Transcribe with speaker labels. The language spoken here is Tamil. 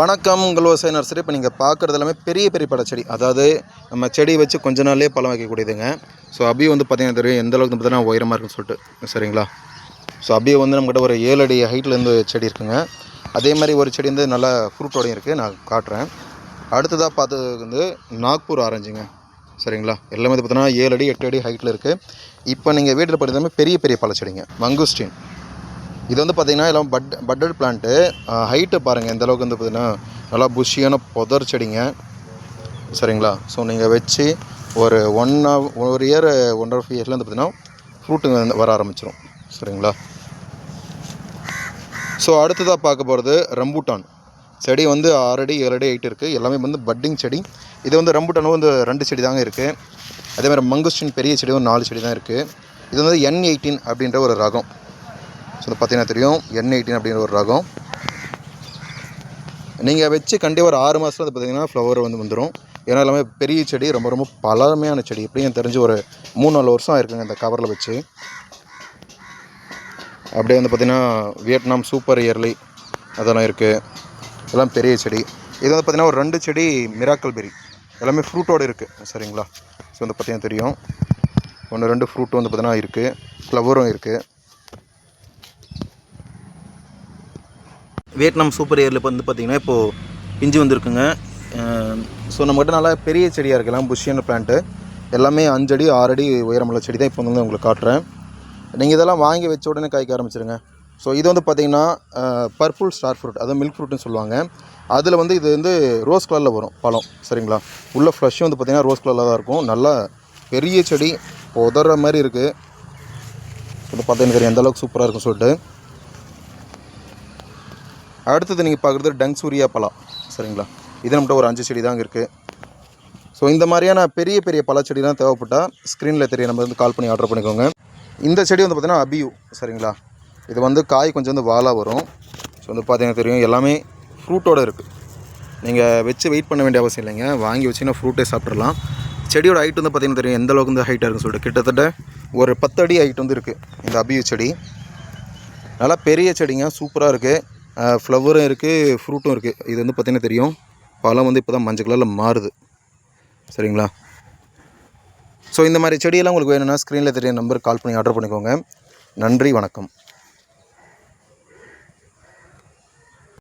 Speaker 1: வணக்கம் உங்கள் விவசாய நர்சரி. இப்போ நீங்கள் பார்க்குறது எல்லாமே பெரிய பெரிய பழச்செடி அதாவது நம்ம செடி வச்சு கொஞ்ச நாள்லேயே பழம் வைக்கக்கூடியதுங்க. ஸோ அபி வந்து பார்த்தீங்கன்னா தெரியும் எந்த அளவுக்கு பார்த்தீங்கன்னா உயரமாக இருக்குன்னு சொல்லிட்டு. சரிங்களா? ஸோ அபி வந்து நம்மக்கிட்ட ஒரு ஏழு அடி ஹைட்லேருந்து செடி இருக்குங்க. அதே மாதிரி ஒரு செடி வந்து நல்லா ஃப்ரூட்டோடையும் இருக்குது நான் காட்டுறேன். அடுத்ததாக பார்த்தது வந்து நாக்பூர் ஆரஞ்சுங்க. சரிங்களா? எல்லாமே வந்து பார்த்தீங்கன்னா ஏழு அடி எட்டு அடி ஹைட்டில் இருக்குது இப்போ நீங்கள் வீட்டில் படித்தாலுமே பெரிய பெரிய பழச்செடிங்க. மங்குஸ்டின். இது வந்து பார்த்திங்கன்னா எல்லாம் பட் பட்டட் பிளான்ட்டு ஹைட்டை பாருங்கள் எந்த அளவுக்கு வந்து பார்த்தீங்கன்னா நல்லா புஷியான புதர் செடிங்க. சரிங்களா? ஸோ நீங்கள் வச்சு ஒரு ஒன் ஒரு இயர் ஒன் ஆஃப் இயரில் வந்து பார்த்தீங்கன்னா ஃப்ரூட்டுங்க வந்து வர ஆரம்பிச்சிடும் சரிங்களா? ஸோ அடுத்ததாக பார்க்க போகிறது ரம்பூட்டான் செடி வந்து ஆறடி ஏழு அடி இருக்குது எல்லாமே வந்து பட்டிங் செடி. இது வந்து ரம்பூட்டானும் வந்து ரெண்டு செடி தாங்க இருக்குது அதே மாதிரி மங்குஸ்டின் பெரிய செடி வந்து நாலு செடி தான் இருக்குது இது வந்து என் எயிட்டீன் அப்படின்ற ஒரு ரகம். ஸோ இது பார்த்தீங்கன்னா தெரியும். என் எயிட்டின் அப்படிங்கிற ஒரு ரகம். நீங்கள் வச்சு கண்டிப்பாக ஒரு ஆறு மாதத்தில் அது பார்த்தீங்கன்னா ஃப்ளவர் வந்து வந்துடும் ஏன்னா எல்லாமே பெரிய செடி ரொம்ப ரொம்ப பழமையான செடி. எப்படியும் தெரிஞ்சு ஒரு மூணு நாலு வருஷம் ஆயிருக்குங்க இந்த கவரில் வச்சு. அப்படியே வந்து பார்த்திங்கன்னா வியட்நாம் சூப்பர் இயர்லி அதெல்லாம் இருக்குது எல்லாம் பெரிய செடி. இது வந்து பார்த்திங்கன்னா ஒரு ரெண்டு செடி மிராக்கல் பெரி எல்லாமே ஃப்ரூட்டோடு இருக்குது சரிங்களா? ஸோ வந்து பார்த்திங்கன்னா தெரியும். ஒன்று ரெண்டு ஃப்ரூட்டும் வந்து பார்த்திங்கன்னா இருக்குது ஃப்ளவரும் இருக்குது வியட்நாம் சூப்பர் இயரில் வந்து பார்த்திங்கன்னா இப்போது பிஞ்சு வந்திருக்குங்க. ஸோ நம்மகிட்ட நல்லா பெரிய செடியாக இருக்கலாம் எல்லாம் புஷ்ஷியான பிளான்ட்டு எல்லாமே அஞ்சடி ஆறடி உயரமுள்ள செடி தான் இப்போ வந்து உங்களுக்கு காட்டுறேன். நீங்கள் இதெல்லாம் வாங்கி வச்ச உடனே காய்க்க ஆரம்பிச்சிருங்க. ஸோ இது வந்து பார்த்திங்கன்னா பர்பிள் ஸ்டார் ஃப்ரூட் அதாவது மில்க் ஃப்ரூட்னு சொல்லுவாங்க. அதில் வந்து இது வந்து ரோஸ் கலரில் வரும் பழம் சரிங்களா? உள்ள ஃப்ளஷ்ஷும் வந்து பார்த்திங்கன்னா ரோஸ் கலரில் தான் இருக்கும். நல்லா பெரிய செடி உதற மாதிரி இருக்குது இப்போ பார்த்தீங்கன்னா எந்த அளவுக்கு சூப்பராக இருக்கும் சொல்லிட்டு. அடுத்தது நீங்கள் பார்க்குறது டங் சூரியா பழம் சரிங்களா? இது நம்மகிட்ட ஒரு அஞ்சு செடி தாங்க இருக்குது ஸோ இந்த மாதிரியான பெரிய பெரிய பழச்செடிலாம் தேவைப்பட்டால் ஸ்க்ரீனில் தெரிய நம்ம வந்து கால் பண்ணி ஆர்டர் பண்ணிக்கோங்க. இந்த செடி வந்து பார்த்திங்கன்னா அபியூ. சரிங்களா? இது வந்து காய் கொஞ்சம் வந்து வாலாக வரும். ஸோ வந்து பார்த்தீங்கன்னா தெரியும். எல்லாமே ஃப்ரூட்டோடு இருக்குது நீங்கள் வச்சு வெயிட் பண்ண வேண்டிய அவசியம் இல்லைங்க. வாங்கி வச்சிங்கன்னா ஃப்ரூட்டே சாப்பிட்றலாம் செடியோட ஹைட் வந்து பார்த்திங்கன்னா தெரியும். எந்த அளவுக்கு வந்து ஹைட்டாக இருக்குன்னு சொல்லிட்டு. கிட்டத்தட்ட ஒரு பத்து அடி ஹைட் வந்து இருக்குது இந்த அபியூ செடி. நல்லா பெரிய செடிங்க. சூப்பராக இருக்குது ஃப்ளவரும் இருக்குது ஃப்ரூட்டும் இருக்குது இது வந்து பார்த்திங்கன்னா தெரியும். பழம் வந்து இப்போ தான் மஞ்சள் கலரில் மாறுது. சரிங்களா? ஸோ இந்த மாதிரி செடியெல்லாம் உங்களுக்கு வேணும்னா ஸ்க்ரீனில் தெரிய நம்பருக்கு கால் பண்ணி ஆர்டர் பண்ணிக்கோங்க. நன்றி வணக்கம்.